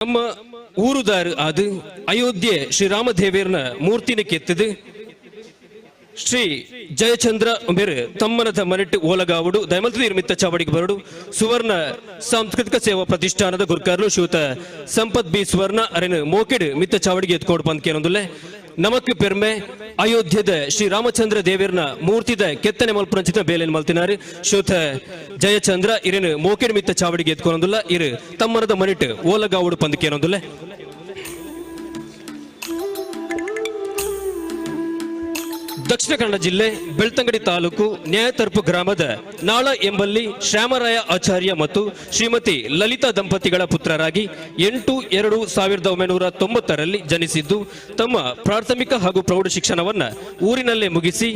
ನಮ್ಮ ಊರುದಾರ ಅದು ಅಯೋಧ್ಯೆ ಶ್ರೀರಾಮದೇವಿಯರ್ನ ಮೂರ್ತಿನ ಕೆತ್ತದೆ ಶ್ರೀ ಜಯಚಂದ್ರ ಮೇರೆ ತಮ್ಮನದ ಮನೆಟ್ಟು ಓಲಗಾವುಡು ದಯಮಂತ್ರ ನಿರ್ಮಿತ ಚಾವಡಿಗೆ ಬರಡು, ಸುವರ್ಣ ಸಾಂಸ್ಕೃತಿಕ ಸೇವಾ ಪ್ರತಿಷ್ಠಾನದ ಗುರ್ಕಾರ್ಲು ಶಿವತ ಸಂಪತ್ ಬಿ ಸುವರ್ಣ ಅರೆನ್ ಮೋಕಿಡ್ ಮಿತ್ತ ಚಾವಡಿಗೆ ಎತ್ಕೊಂಡು ಬಂದ್ಕೆ ಅನ್ನೋದಿಲ್ಲ ನಮಕ್ ಪೆರ್ಮೆ. ಅಯೋಧ್ಯದ ಶ್ರೀ ರಾಮಚಂದ್ರ ದೇವಿಯರ್ನ ಮೂರ್ತಿದ ಕೆತ್ತನೆ ಮಲ್ಪುರಂಚಿತ ಬೇಲೆನ್ ಮಲ್ತಿನಾರಿ. ಶೋತ ಜಯಚಂದ್ರ, ಇರೇನು ಮೋಕೆಡ್ ಮಿತ್ತ ಚಾವಡಿಗೆ ಎತ್ಕೊಂಡಿಲ್ಲ ಇರು ತಮ್ಮನದ ಮನಿಟ್ ಓಲಗಾವುಡು ಪಂದಕ್ಕೆ ಅನ್ನೋದಿಲ್ಲ ದಕ್ಷಿಣ ಕನ್ನಡ ಜಿಲ್ಲೆ ಬೆಳ್ತಂಗಡಿ ತಾಲೂಕು ನ್ಯಾಯತರ್ಪು ಗ್ರಾಮದ ನಾಳ ಎಂಬಲ್ಲಿ ಶ್ಯಾಮರಾಯ ಆಚಾರ್ಯ ಮತ್ತು ಶ್ರೀಮತಿ ಲಲಿತಾ ದಂಪತಿಗಳ ಪುತ್ರರಾಗಿ ಎಂಟು ಎರಡು ಸಾವಿರದ ಒಂಬೈನೂರ ತೊಂಬತ್ತರಲ್ಲಿ ಜನಿಸಿದ್ದು, ತಮ್ಮ ಪ್ರಾಥಮಿಕ ಹಾಗೂ ಪ್ರೌಢ ಶಿಕ್ಷಣವನ್ನು ಊರಿನಲ್ಲೇ ಮುಗಿಸಿ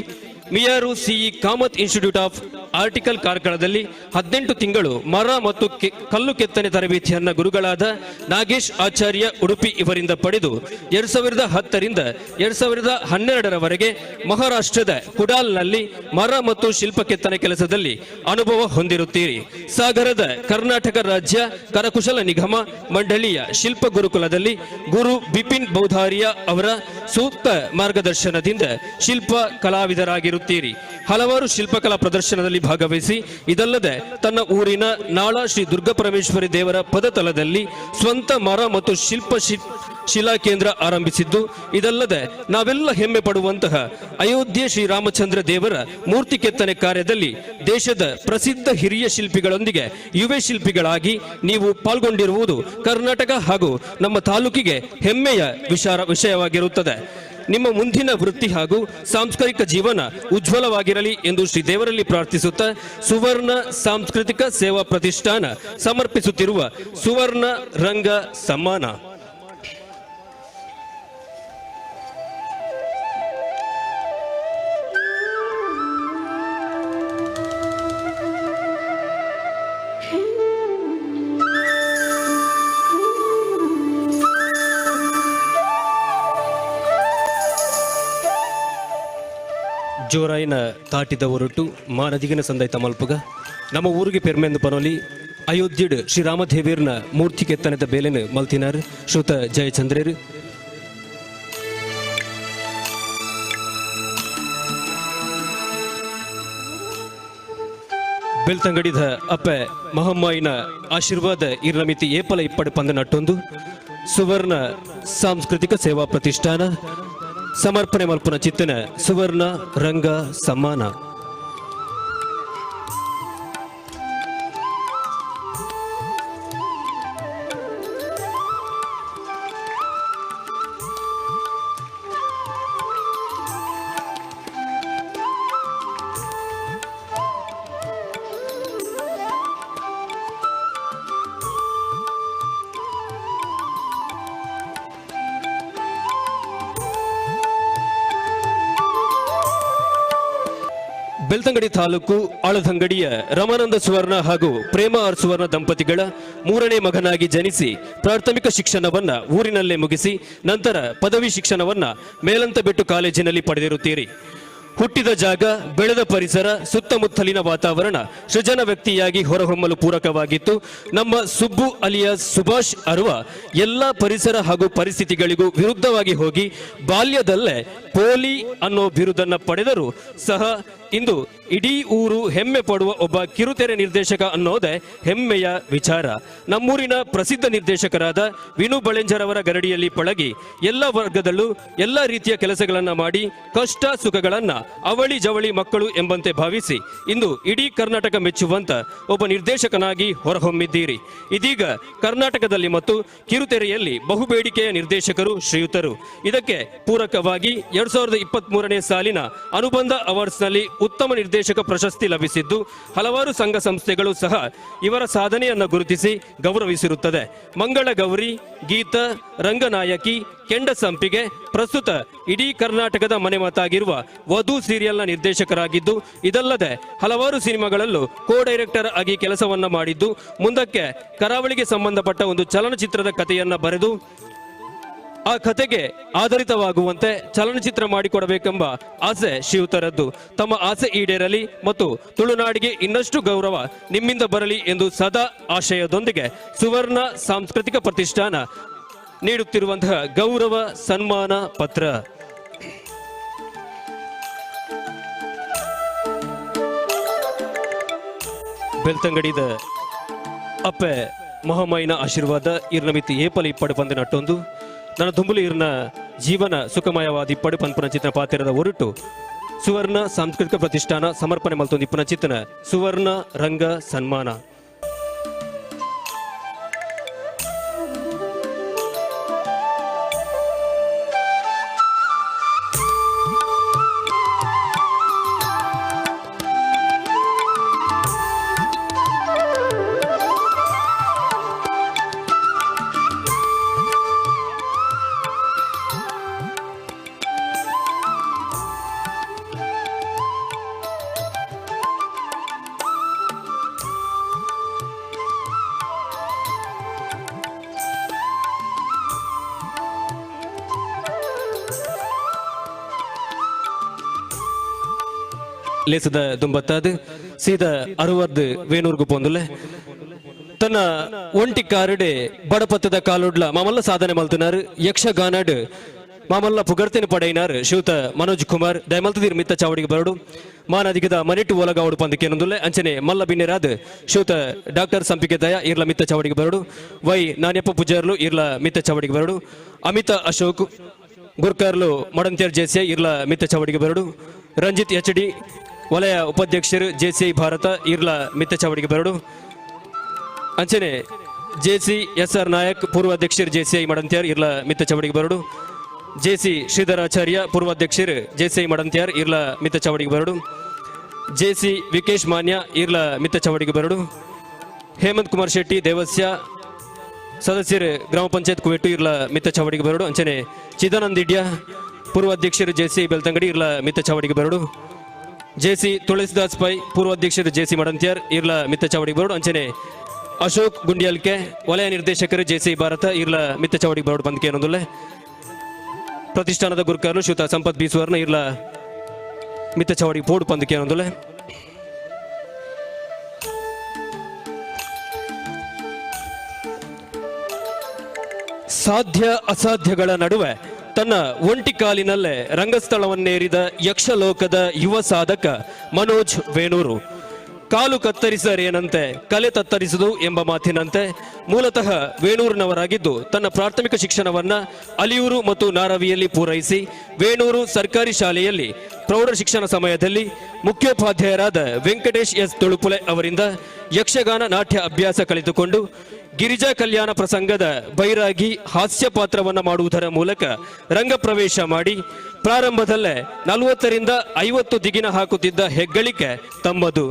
Miyaru CE Kamath institute of article ಕಾರ್ಕಳದಲ್ಲಿ ಹದಿನೆಂಟು ತಿಂಗಳು ಮರ ಮತ್ತು ಕಲ್ಲು ಕೆತ್ತನೆ ತರಬೇತಿಯನ್ನ ಗುರುಗಳಾದ ನಾಗೇಶ್ ಆಚಾರ್ಯ ಉಡುಪಿ ಇವರಿಂದ ಪಡೆದು ಎರಡ್ ಸಾವಿರದ ಹತ್ತರಿಂದ ಎರಡ್ ಸಾವಿರದ ಹನ್ನೆರಡರವರೆಗೆ ಮಹಾರಾಷ್ಟ್ರದ ಕುಡಾಲ್ನಲ್ಲಿ ಮರ ಮತ್ತು ಶಿಲ್ಪ ಕೆತ್ತನೆ ಕೆಲಸದಲ್ಲಿ ಅನುಭವ ಹೊಂದಿರುತ್ತೀರಿ. ಸಾಗರದ ಕರ್ನಾಟಕ ರಾಜ್ಯ ಕರಕುಶಲ ನಿಗಮ ಮಂಡಳಿಯ ಶಿಲ್ಪ ಗುರುಕುಲದಲ್ಲಿ ಗುರು ಬಿಪಿನ್ ಬೌಧಾರಿಯ ಅವರ ಸೂಕ್ತ ಮಾರ್ಗದರ್ಶನದಿಂದ ಶಿಲ್ಪ ಕಲಾವಿದರಾಗಿರುತ್ತೀರಿ ಹಲವಾರು ಶಿಲ್ಪಕಲಾ ಪ್ರದರ್ಶನದಲ್ಲಿ ಭಾಗವಹಿಸಿ, ಇದಲ್ಲದೆ ತನ್ನ ಊರಿನ ನಾಳ ಶ್ರೀ ದುರ್ಗಾಪರಮೇಶ್ವರಿ ದೇವರ ಪದತಲದಲ್ಲಿ ಸ್ವಂತ ಮರ ಮತ್ತು ಶಿಲ್ಪ ಶಿಲಾ ಕೇಂದ್ರ ಆರಂಭಿಸಿದ್ದು, ಇದಲ್ಲದೆ ನಾವೆಲ್ಲ ಹೆಮ್ಮೆ ಪಡುವಂತಹ ಅಯೋಧ್ಯೆ ಶ್ರೀರಾಮಚಂದ್ರ ದೇವರ ಮೂರ್ತಿ ಕೆತ್ತನೆ ಕಾರ್ಯದಲ್ಲಿ ದೇಶದ ಪ್ರಸಿದ್ಧ ಹಿರಿಯ ಶಿಲ್ಪಿಗಳೊಂದಿಗೆ ಯುವ ಶಿಲ್ಪಿಗಳಾಗಿ ನೀವು ಪಾಲ್ಗೊಂಡಿರುವುದು ಕರ್ನಾಟಕ ಹಾಗೂ ನಮ್ಮ ತಾಲೂಕಿಗೆ ಹೆಮ್ಮೆಯ ವಿಷಯವಾಗಿರುತ್ತದೆ. ನಿಮ್ಮ ಮುಂದಿನ ವೃತ್ತಿ ಹಾಗೂ ಸಾಂಸ್ಕೃತಿಕ ಜೀವನ ಉಜ್ವಲವಾಗಿರಲಿ ಎಂದು ಶ್ರೀ ದೇವರಲ್ಲಿ ಪ್ರಾರ್ಥಿಸುತ್ತಾ ಸುವರ್ಣ ಸಾಂಸ್ಕೃತಿಕ ಸೇವಾ ಪ್ರತಿಷ್ಠಾನ ಸಮರ್ಪಿಸುತ್ತಿರುವ ಸುವರ್ಣ ರಂಗ ಸಮ್ಮಾನ. ಜೋರಾಯಿನ ತಾಟಿದ ಹೊರಟು ಮಾನದಿಗಿನ ಸಂದೈತ ಮಲ್ಪುಗ ನಮ್ಮ ಊರಿಗೆ ಪೆರ್ಮೆಂದು ಪನೋಲಿ ಅಯೋಧ್ಯೆಡ್ ಶ್ರೀರಾಮದೇವಿಯರ್ನ ಮೂರ್ತಿ ಕೆತ್ತನೆದ ಬೇಲೆನು ಮಲ್ತಿನಾರ್, ಶ್ರುತ ಜಯಚಂದ್ರರು. ಬೆಳ್ತಂಗಡಿದ ಅಪ್ಪ ಮಹಮ್ಮಾಯಿನ ಆಶೀರ್ವಾದ ಇರ್ನಮಿತಿ ಏಪಲ ಇಪ್ಪಡು ಪಂದ ನಟ್ಟೊಂದು ಸುವರ್ಣ ಸಾಂಸ್ಕೃತಿಕ ಸೇವಾ ಪ್ರತಿಷ್ಠಾನ ಸಮರ್ಪಣೆ ಮಲ್ಪನ ಚಿತ್ತನೆ ಸುವರ್ಣ ರಂಗ ಸಮ್ಮಾನ. ಬೆಳ್ತಂಗಡಿ ತಾಲೂಕು ಆಳದಂಗಡಿಯ ರಮಾನಂದ ಸುವರ್ಣ ಹಾಗೂ ಪ್ರೇಮ ಆರ್ ಸುವರ್ಣ ದಂಪತಿಗಳ ಮೂರನೇ ಮಗನಾಗಿ ಜನಿಸಿ ಪ್ರಾಥಮಿಕ ಶಿಕ್ಷಣವನ್ನ ಊರಿನಲ್ಲೇ ಮುಗಿಸಿ ನಂತರ ಪದವಿ ಶಿಕ್ಷಣವನ್ನ ಮೇಲಂತಬೆಟ್ಟು ಕಾಲೇಜಿನಲ್ಲಿ ಪಡೆದಿರುತ್ತೀರಿ. ಹುಟ್ಟಿದ ಜಾಗ, ಬೆಳೆದ ಪರಿಸರ, ಸುತ್ತಮುತ್ತಲಿನ ವಾತಾವರಣ ಸೃಜನ ವ್ಯಕ್ತಿಯಾಗಿ ಹೊರಹೊಮ್ಮಲು ಪೂರಕವಾಗಿತ್ತು. ನಮ್ಮ ಸುಬ್ಬು ಅಲಿಯಾಸ್ ಸುಭಾಷ್ ಅರುವ ಎಲ್ಲ ಪರಿಸರ ಹಾಗೂ ಪರಿಸ್ಥಿತಿಗಳಿಗೂ ವಿರುದ್ಧವಾಗಿ ಹೋಗಿ ಬಾಲ್ಯದಲ್ಲೇ ಪೋಲಿ ಅನ್ನೋ ಬಿರುದನ್ನ ಪಡೆದರೂ ಸಹ ಇಂದು ಇಡೀ ಊರು ಹೆಮ್ಮೆ ಪಡುವ ಒಬ್ಬ ಕಿರುತೆರೆ ನಿರ್ದೇಶಕ ಅನ್ನೋದೇ ಹೆಮ್ಮೆಯ ವಿಚಾರ. ನಮ್ಮೂರಿನ ಪ್ರಸಿದ್ಧ ನಿರ್ದೇಶಕರಾದ ವಿನು ಬಳೆಂಜರವರ ಗರಡಿಯಲ್ಲಿ ಪಳಗಿ ಎಲ್ಲ ವರ್ಗದಲ್ಲೂ ಎಲ್ಲ ರೀತಿಯ ಕೆಲಸಗಳನ್ನು ಮಾಡಿ ಕಷ್ಟ ಸುಖಗಳನ್ನ ಅವಳಿ ಜವಳಿ ಮಕ್ಕಳು ಎಂಬಂತೆ ಭಾವಿಸಿ ಇಂದು ಇಡೀ ಕರ್ನಾಟಕ ಮೆಚ್ಚುವಂತ ಒಬ್ಬ ನಿರ್ದೇಶಕನಾಗಿ ಹೊರಹೊಮ್ಮಿದ್ದೀರಿ. ಇದೀಗ ಕರ್ನಾಟಕದಲ್ಲಿ ಮತ್ತು ಕಿರುತೆರೆಯಲ್ಲಿ ಬಹುಬೇಡಿಕೆಯ ನಿರ್ದೇಶಕರು ಶ್ರೀಯುತರು. ಇದಕ್ಕೆ ಪೂರಕವಾಗಿ ಎರಡ್ ಸಾವಿರದ ಇಪ್ಪತ್ತ್ ಮೂರನೇ ಸಾಲಿನ ಅನುಬಂಧ ಅವಾರ್ಡ್ಸ್ನಲ್ಲಿ ಉತ್ತಮ ನಿರ್ದೇಶಕ ಪ್ರಶಸ್ತಿ ಲಭಿಸಿದ್ದು, ಹಲವಾರು ಸಂಘ ಸಂಸ್ಥೆಗಳು ಸಹ ಇವರ ಸಾಧನೆಯನ್ನು ಗುರುತಿಸಿ ಗೌರವಿಸಿರುತ್ತದೆ. ಮಂಗಳ ಗೌರಿ, ಗೀತ, ರಂಗನಾಯಕಿ ಕೆಂಡ ಸಂಪಿಗೆ ಪ್ರಸ್ತುತ ಇಡೀ ಕರ್ನಾಟಕದ ಮನೆ ಮಾತಾಗಿರುವ ವಧು ಸೀರಿಯಲ್ನ ನಿರ್ದೇಶಕರಾಗಿದ್ದು, ಇದಲ್ಲದೆ ಹಲವಾರು ಸಿನಿಮಾಗಳಲ್ಲೂ ಕೋ ಡೈರೆಕ್ಟರ್ ಆಗಿ ಕೆಲಸವನ್ನ ಮಾಡಿದ್ದು, ಮುಂದಕ್ಕೆ ಕರಾವಳಿಗೆ ಸಂಬಂಧಪಟ್ಟ ಒಂದು ಚಲನಚಿತ್ರದ ಕಥೆಯನ್ನ ಬರೆದು, ಆ ಕತೆಗೆ ಆಧಾರಿತವಾಗುವಂತೆ ಚಲನಚಿತ್ರ ಮಾಡಿಕೊಡಬೇಕೆಂಬ ಆಸೆ ಶಿವತರದ್ದು. ತಮ್ಮ ಆಸೆ ಈಡೇರಲಿ ಮತ್ತು ತುಳುನಾಡಿಗೆ ಇನ್ನಷ್ಟು ಗೌರವ ನಿಮ್ಮಿಂದ ಬರಲಿ ಎಂದು ಸದಾ ಆಶಯದೊಂದಿಗೆ ಸುವರ್ಣ ಸಾಂಸ್ಕೃತಿಕ ಪ್ರತಿಷ್ಠಾನ ನೀಡುತ್ತಿರುವಂತಹ ಗೌರವ ಸನ್ಮಾನ ಪತ್ರ. ಬೆಳ್ತಂಗಡಿದ ಅಪ್ಪೆ ಮೊಹಮ್ಮಯ್ಯನ ಆಶೀರ್ವಾದ ಇರ್ನ ಮಿತಿ ಏಪಲಿ ಇಪ್ಪಡು ಪಂದಿನ ಅಟ್ಟೊಂದು ನನ್ನ ದುಂಬುಲಿ ಇರ್ನ ಜೀವನ ಸುಖಮಯವಾದ ಇಪ್ಪಡು ಪನ್ಪುನ ಚಿತ್ರ ಪಾತ್ರದ ಒರಟು. ಸುವರ್ಣ ಸಾಂಸ್ಕೃತಿಕ ಪ್ರತಿಷ್ಠಾನ ಸಮರ್ಪಣೆ ಮಲ್ತೊಂದು ಇಪ್ಪನ ಚಿತ್ರನ ಸುವರ್ಣ ರಂಗ ಸನ್ಮಾನ. ಲೇಸದ ದುಂಬತ್ತಾದ್ ಸೀದ ಅರುವದ್ ವೇಣೂರ್ಗು ಪೋಂದುಲೆ. ತನ್ನ ಒಂಟಿ ಕಾರಡೆ ಬಡಪತ್ತದ ಕಾಲುಡ್ಲ ಮಾಮಲ್ಲ ಸಾಧನೆ ಮಲ್ತಿನಾರು ಯಕ್ಷಗಾನಡ್ ಮಾಮಲ್ಲ ಪುಗರ್ತಿನ ಪಡೆಯಿನಾರ್ ಶಿವತ ಮನೋಜ್ ಕುಮಾರ್ ದಯಮಲ್ತದಿರ್ ಮಿತ್ತ ಚಾವಡಿಗೆ ಬರಡು. ಮಾನದಿಗದ ಮನೆಟ್ಟು ಒಲಗಾವಡು ಪಂದಕೇನೊಂದುಲ್ಲೆ ಅಂಚನೆ ಮಲ್ಲ ಬಿನ್ನೆರಾದ್ ಶಿವತ ಡಾಕ್ಟರ್ ಸಂಪಿಗೆ ದಯ ಇರ್ಲ ಮಿತ್ತ ಚಾವಡಿಗೆ ಬರಡು. ವೈ ನಾನ್ಯಪ್ಪ ಪೂಜಾರ್ಲು ಇರ್ಲ ಮಿತ್ತ ಚಾವಡಿಗೆ ಬರಡು. ಅಮಿತ ಅಶೋಕ್ ಗುರ್ಕರ್ಲು ಮಡಂತ್ಯರ್ ಜೇಸಿಯ ಇರ್ಲ ಮಿತ್ತ ಚಾವಡಿಗೆ ಬರಡು. ರಂಜಿತ್ ಎಚ್ ಡಿ ವಲಯ ಉಪಾಧ್ಯಕ್ಷರು ಜೆಸಿಐ ಭಾರತ, ಇರ್ಲ ಮಿತ್ತ ಚಾವಡಿಗೆ ಬರಡು. ಅಂಚನೆ, ಜೆಸಿ ಎಸ್ ಆರ್ ನಾಯಕ್, ಪೂರ್ವಾಧ್ಯಕ್ಷರು ಜೆಸಿಐ ಮಡಂತ್ಯಾರ್, ಇರ್ಲಾ ಮಿತ್ತ ಚಾವಡಿಗೆ ಬರಡು. ಜೆಸಿ ಶ್ರೀಧರಾಚಾರ್ಯ, ಪೂರ್ವಾಧ್ಯಕ್ಷರು ಜೆಸಿಐ ಮಡಂತ್ಯಾರ್, ಇರ್ಲಾ ಮಿತ್ತ ಚಾವಡಿಗೆ ಬರಡು. ಜೆಸಿ ವಿಕೇಶ್ ಮಾನ್ಯ, ಇರ್ಲ ಮಿತ್ತ ಚಾವಡಿಗೆ ಬರಡು. ಹೇಮಂತ್ ಕುಮಾರ್ ಶೆಟ್ಟಿ, ದೇವಸ್ಯ, ಸದಸ್ಯರು ಗ್ರಾಮ ಪಂಚಾಯತ್ ಕುವೆಟ್ಟು, ಇರ್ಲ ಮಿತ್ತ ಚಾವಡಿಗೆ ಬರಡು. ಅಂಚನೆ, ಚಿದಾನಂದ್ ಇಡ್ಯಾ, ಪೂರ್ವಾಧ್ಯಕ್ಷರು ಜೆಸಿ ಬೆಳ್ತಂಗಡಿ, ಇರ್ಲ ಮಿತ್ತ ಚಾವಡಿಗೆ ಬರಡು. ಜೆಸಿ ತುಳಸಿದಾಸ್ ಪೈ, ಪೂರ್ವ ಪೂರ್ವಾಧ್ಯಕ್ಷರು ಜೆಸಿ ಮಡಂತ್ಯಾರ್, ಇರ್ಲ ಮಿತ್ತ ಚಾವಡಿ ಬೋರ್ಡ್, ಅಂಚನೆ ಅಶೋಕ್ ಗುಂಡಿಯಲ್ಕೆ, ವಲಯ ನಿರ್ದೇಶಕರು ಜೆಸಿ ಭಾರತ, ಇರ್ಲ ಮಿತ್ತ ಚಾವಡಿ ಬೋರ್ಡ್ ಬಂದ್ಕೆ ಅನ್ನೋದುಲ್ಲೆ. ಪ್ರತಿಷ್ಠಾನದ ಗುರುಕಾರರು ಶ್ರೀತ ಸಂಪತ್ ಬೀಸುವರ್ನ, ಇರ್ಲ ಮಿತ್ತ ಚಾವಡಿ ಬೋರ್ಡ್ ಬಂದ್ಕೆ ಅನ್ನೋದುಲ್ಲೆ. ಸಾಧ್ಯ ಅಸಾಧ್ಯಗಳ ನಡುವೆ ತನ್ನ ಒಂಟಿ ಕಾಲಿನಲ್ಲೇ ರಂಗಸ್ಥಳವನ್ನೇರಿದ ಯಕ್ಷಲೋಕದ ಯುವ ಸಾಧಕ ಮನೋಜ್ ವೇಣೂರು. ಕಾಲು ಕತ್ತರಿಸರೇನಂತೆ, ಕಲೆ ತತ್ತರಿಸುದು ಎಂಬ ಮಾತಿನಂತೆ ಮೂಲತಃ ವೇಣೂರಿನವರಾಗಿದ್ದು ತನ್ನ ಪ್ರಾಥಮಿಕ ಶಿಕ್ಷಣವನ್ನ ಅಲಿಯೂರು ಮತ್ತು ನಾರವಿಯಲ್ಲಿ ಪೂರೈಸಿ, ವೇಣೂರು ಸರ್ಕಾರಿ ಶಾಲೆಯಲ್ಲಿ ಪ್ರೌಢ ಶಿಕ್ಷಣ ಸಮಯದಲ್ಲಿ ಮುಖ್ಯೋಪಾಧ್ಯಾಯರಾದ ವೆಂಕಟೇಶ್ ಎಸ್ ತುಳುಪುಲೆ ಅವರಿಂದ ಯಕ್ಷಗಾನ ನಾಟ್ಯ ಅಭ್ಯಾಸ ಕಲಿತುಕೊಂಡು ಗಿರಿಜಾ ಕಲ್ಯಾಣ ಪ್ರಸಂಗದ ಬೈರಾಗಿ ಹಾಸ್ಯ ಪಾತ್ರವನ್ನು ಮಾಡುವುದರ ಮೂಲಕ ರಂಗ ಪ್ರವೇಶ ಮಾಡಿ ಪ್ರಾರಂಭದಲ್ಲೇ ನಲವತ್ತರಿಂದ ಐವತ್ತು ದಿಗಿನ ಹಾಕುತ್ತಿದ್ದ ಹೆಗ್ಗಳಿಕೆ ತಮ್ಮದು.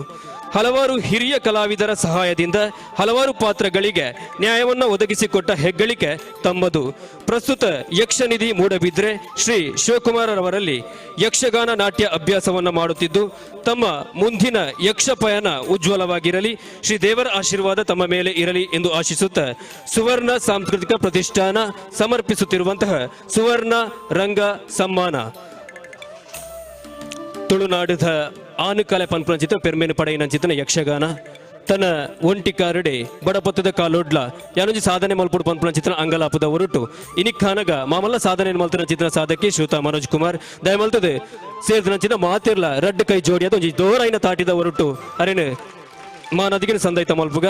ಹಲವಾರು ಹಿರಿಯ ಕಲಾವಿದರ ಸಹಾಯದಿಂದ ಹಲವಾರು ಪಾತ್ರಗಳಿಗೆ ನ್ಯಾಯವನ್ನು ಒದಗಿಸಿಕೊಟ್ಟ ಹೆಗ್ಗಳಿಕೆ ತಮ್ಮದು. ಪ್ರಸ್ತುತ ಯಕ್ಷನಿಧಿ ಮೂಡಬಿದ್ರೆ ಶ್ರೀ ಶಿವಕುಮಾರರವರಲ್ಲಿ ಯಕ್ಷಗಾನ ನಾಟ್ಯ ಅಭ್ಯಾಸವನ್ನು ಮಾಡುತ್ತಿದ್ದು, ತಮ್ಮ ಮುಂದಿನ ಯಕ್ಷ ಪಯಣ ಉಜ್ವಲವಾಗಿರಲಿ, ಶ್ರೀ ದೇವರ ಆಶೀರ್ವಾದ ತಮ್ಮ ಮೇಲೆ ಇರಲಿ ಎಂದು ಆಶಿಸುತ್ತ ಸುವರ್ಣ ಸಾಂಸ್ಕೃತಿಕ ಪ್ರತಿಷ್ಠಾನ ಸಮರ್ಪಿಸುತ್ತಿರುವಂತಹ ಸುವರ್ಣ ರಂಗ ಸಮ್ಮಾನ. ತುಳುನಾಡಿದ ಆನುಕಾಲ ಪನ್ಪುನ ಚಿತ್ರ ಪೆರ್ಮೇನು ಚಿತ್ರ ಯಕ್ಷಗಾನ. ತನ್ನ ಒಂಟಿ ಕಾರಡೆ, ಬಡಪತ್ತದ ಕಾಲೊಡ್ಲ, ಯಾನೊಂಜಿ ಸಾಧನೆ ಮಲ್ಪುಡು ಪನ್ಪುನ ಚಿತ್ರ ಅಂಗಲಾಪದ ಹೊರಟು ಇನಿ ಖಾನಗ, ಮಾಮಲ್ಲ ಸಾಧನೆ ಮಲ್ತನ ಚಿತ್ರ ಸಾಧಕಿ ಶ್ರೂತಾ ಮನೋಜ್ ಕುಮಾರ್. ದಯಮಲ್ತದೆ ಸೇರಿದ ಚಿತ್ರ ಮಾತಿರ್ಲ, ರಡ್ಡ್ ಕೈ ಜೋಡಿ ಅದೊಂದು ಒಂಜಿ ದೋರೈನ ತಾಟಿದ ಹೊರಟು ಅರೇನು ಮಾನದಿಗಿನ ಸಂದೈತ ಮಲ್ಪುಗ.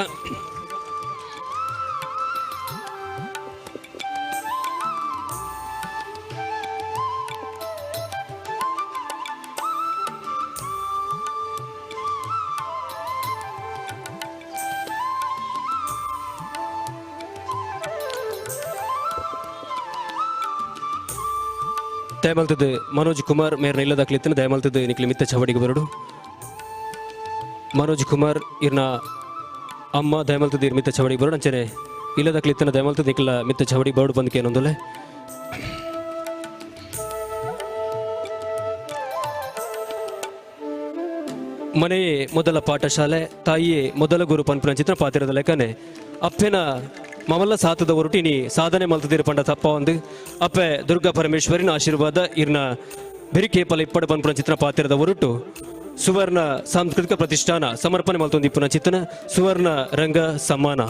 ದಯಮಲ್ತದ ಮನೋಜ್ ಕುಮಾರ್ ಮೇರ್ನ ಇಲ್ಲದ ಕ್ಲಿತ್ತಿನ ದಯಮಲ್ತದ ನಿಕ್ಲಿ ಮಿತ್ತ ಚವಡಿಗೆ ಬರಡು. ಮನೋಜ್ ಕುಮಾರ್ ಇರ್ನ ಅಮ್ಮ ದಯಮಲ್ತದ ಇರ್ ಮಿತ್ತ ಚವಡಿಗೆ ಬರಡು. ಅಂಚನೆ ಇಲ್ಲದ ಕ್ಲಿತ್ತಿನ ದಯಮಲ್ತದ ನಿಕ್ಲ ಮಿತ್ತ ಚವಡಿಗೆ ಬರಡು ಬಂದಕ್ಕೆ ಏನೊಂದಲೆ ಮನೆಯೇ ಮೊದಲ ಪಾಠಶಾಲೆ, ತಾಯಿಯೇ ಮೊದಲ ಗುರು ಪನ್ಪುನ ಚಿತ್ರ ಪಾತಿರದ ಲೆಕ್ಕನೆ ಅಪ್ಪೆನ ಮಮಲ್ಲ ಸಾತದ ನೀ ಸಾಧನೆ ಮಲ್ತದಿರ ಪಂಡ ಒಂದು. ಅಪ್ಪೆ ದುರ್ಗಾ ಪರಮೇಶ್ವರಿನ ಆಶೀರ್ವಾದ, ಇರ್ನ ಬೆರಿಕೇಪಲ ಇಪ್ಪಡ ಬಂದ್ಪುನ ಚಿತ್ರ ಪಾತ್ರದ ಹೊರಟು ಸುವರ್ಣ ಸಾಂಸ್ಕೃತಿಕ ಪ್ರತಿಷ್ಠಾನ, ಸಮರ್ಪಣೆ ಮಲ್ತೊಂದಿಪ್ಪುನ ಚಿತ್ರನ ಸುವರ್ಣ ರಂಗ ಸಮ್ಮಾನ.